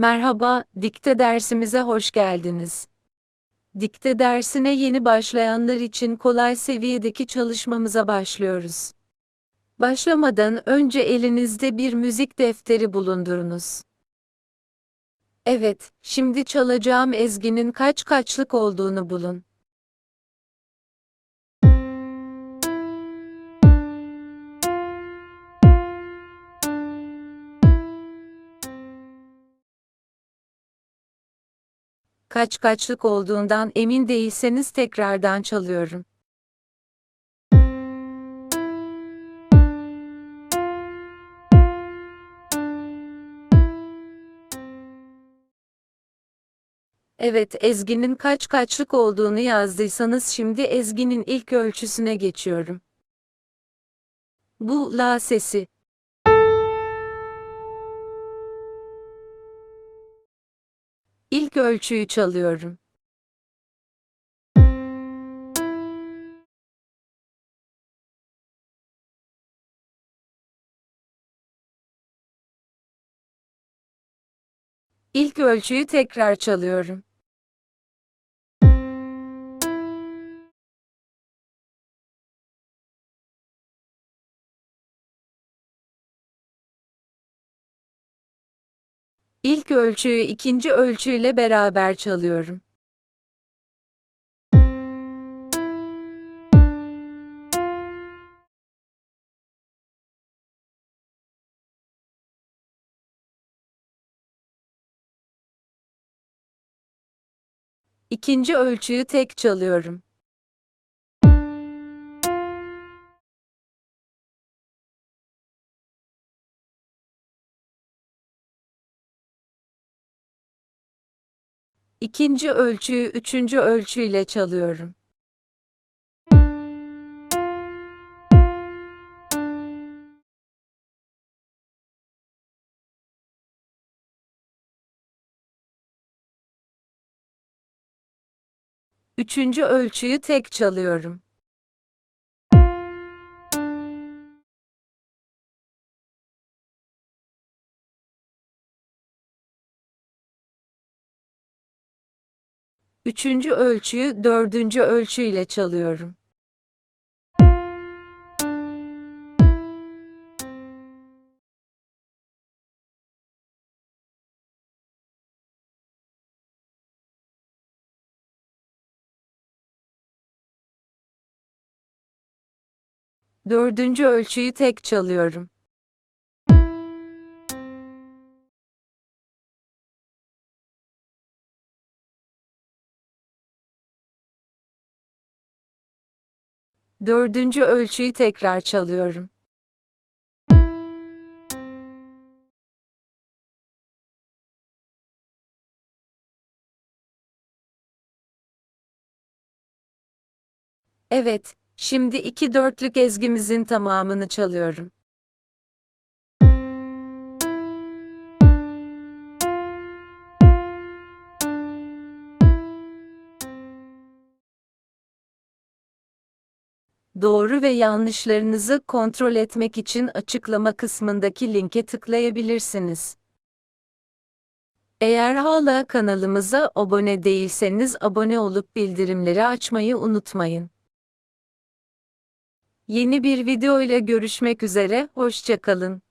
Merhaba, dikte dersimize hoş geldiniz. Dikte dersine yeni başlayanlar için kolay seviyedeki çalışmamıza başlıyoruz. Başlamadan önce elinizde bir müzik defteri bulundurunuz. Evet, şimdi çalacağım ezginin kaç kaçlık olduğunu bulun. Kaç kaçlık olduğundan emin değilseniz tekrardan çalıyorum. Evet, ezginin kaç kaçlık olduğunu yazdıysanız şimdi ezginin ilk ölçüsüne geçiyorum. Bu la sesi. İlk ölçüyü çalıyorum. İlk ölçüyü tekrar çalıyorum. İlk ölçüyü ikinci ölçüyle beraber çalıyorum. İkinci ölçüyü tek çalıyorum. İkinci ölçüyü üçüncü ölçüyle çalıyorum. Üçüncü ölçüyü tek çalıyorum. Üçüncü ölçüyü dördüncü ölçüyle çalıyorum. Dördüncü ölçüyü tek çalıyorum. Dördüncü ölçüyü tekrar çalıyorum. Evet, şimdi iki dörtlük ezgimizin tamamını çalıyorum. Doğru ve yanlışlarınızı kontrol etmek için açıklama kısmındaki linke tıklayabilirsiniz. Eğer hala kanalımıza abone değilseniz abone olup bildirimleri açmayı unutmayın. Yeni bir video ile görüşmek üzere, hoşça kalın.